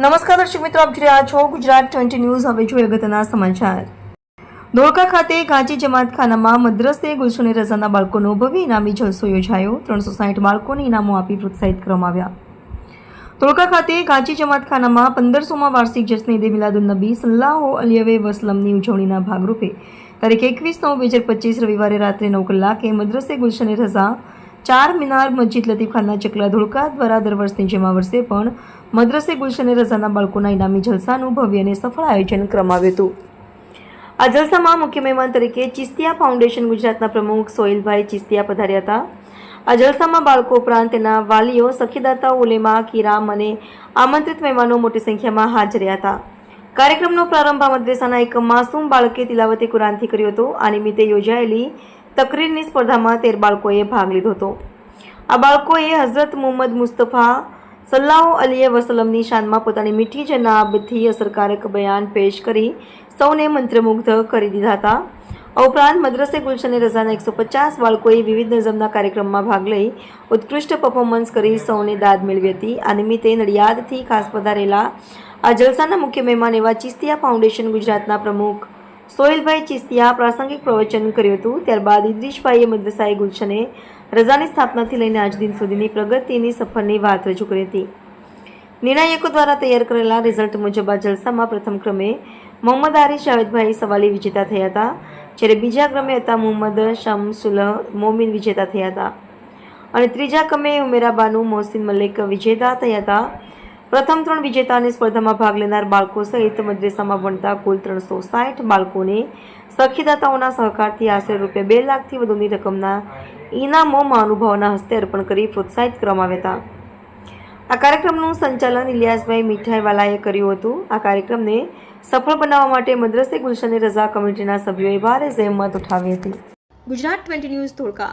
નમસ્કાર દર્શક મિત્રો, આપ જોઈ રહ્યા છો ગુજરાત ટ્વેન્ટી ન્યૂઝ. હવે જોઈએ અગત્યના સમાચાર. ધોળકા ખાતે ગાંચી જમાતખાનામાં મદ્રસે ગુલશોની રઝાના બાળકોનો ભવ્ય ઇનામી જલસો યોજાયો. ત્રણસો સાહીઠ બાળકોને ઇનામો આપી પ્રોત્સાહિત કરવામાં આવ્યા. ધોળકા ખાતે ગાંચી જમાતખાનામાં પંદરસોમાં વાર્ષિક જશ્ન ઈદે મિલાદુન્નબી સલ્લાહો અલિયવે વસલમની ઉજવણીના ભાગરૂપે. તારીખ એકવીસ નવ બે હજાર પચીસ રવિવારે રાત્રે નવ કલાકે મદ્રસે ગુલશને રઝા ચાર મિનાર મસ્જિદ લતીફખાના ચકલા ધોળકા દ્વારા દર વર્ષની જેમ વર્ષે પણ મદ્રસે ગુલશને રઝાના બાળકોના ઇનામી જલસાનું ભવ્ય અને સફળ આયોજન કરવામાં હતું. આ જલસામાં મુખ્ય મહેમાન તરીકે ચિસ્તિયા ફાઉન્ડેશન ગુજરાતના પ્રમુખ સોહિલભાઈ ચિસ્તિયા પધાર્યા હતા. આ જલસામાં બાળકો ઉપરાંત તેના વાલીઓ, સખીદાતા ઉલેમા કિરામ અને આમંત્રિત મહેમાનો મોટી સંખ્યામાં હાજર રહ્યા હતા. કાર્યક્રમનો પ્રારંભ આ મદ્રેસાના એક માસૂમ બાળકે તિલાવતે કુરાનથી કર્યો હતો. આ નિમિત્તે યોજાયેલી તકરીરની સ્પર્ધામાં તેર બાળકોએ ભાગ લીધો હતો. આ બાળકોએ હઝરત મુહમ્મદ મુસ્તફા સલ્લાહુ અલીએ વસલમની શાનમાં પોતાની મીઠી જનાબથી અસરકારક બયાન પેશ કરી સૌને મંત્રમુગ્ધ કરી દીધા હતા. આ ઉપરાંત મદ્રસે ગુલશને રઝાના એકસો પચાસ બાળકોએ વિવિધ નઝમના કાર્યક્રમમાં ભાગ લઈ ઉત્કૃષ્ટ પરફોર્મન્સ કરી સૌને દાદ મેળવી હતી. આ નિમિત્તે નડિયાદથી ખાસ પધારેલા આ જલસાના મુખ્ય મહેમાન એવા ચિસ્તિયા ફાઉન્ડેશન ગુજરાતના પ્રમુખ સોહિલભાઈ ચિસ્તિયા પ્રાસંગિક પ્રવચન કર્યું હતું. ત્યારબાદ ઇદ્રીશભાઈએ મદ્રસાએ ગુલશને રજાની સ્થાપનાથી લઈને આજ દિન સુધીની પ્રગતિની સફરની વાત રજૂ કરી હતી. નિર્ણાયકો દ્વારા તૈયાર કરેલા રિઝલ્ટ મુજબ આ જલસામાં પ્રથમ ક્રમે મોહમ્મદ આરિફ જાવેદભાઈ સવાલી વિજેતા થયા હતા. જ્યારે બીજા ક્રમે હતા મોહમ્મદ શમસુલ મોમિન વિજેતા થયા હતા. અને ત્રીજા ક્રમે ઉમેરાબાનુ મોહસિન મલિક વિજેતા થયા હતા. પ્રથમ ત્રણ વિજેતાને સ્પર્ધામાં ભાગ લેનાર બાળકો સહિત મદ્રેસામાં ભણતા કુલ ત્રણસો સાઠ બાળકોને સખીદાતાઓના સહકારથી આશરે રૂપિયા બે લાખથી વધુની રકમના ઇનામો મહાનુભાવોના હસ્તે અર્પણ કરી પ્રોત્સાહિત કરવામાં આવ્યા હતા. આ કાર્યક્રમનું સંચાલન ઇલિયાસભાઈ મીઠાઈવાલાએ કર્યું હતું. આ કાર્યક્રમને સફળ બનાવવા માટે મદ્રસે ગુલશન રઝા કમિટીના સભ્યોએ ભારે જહેમત ઉઠાવી હતી. Gujarat twenty news Dholka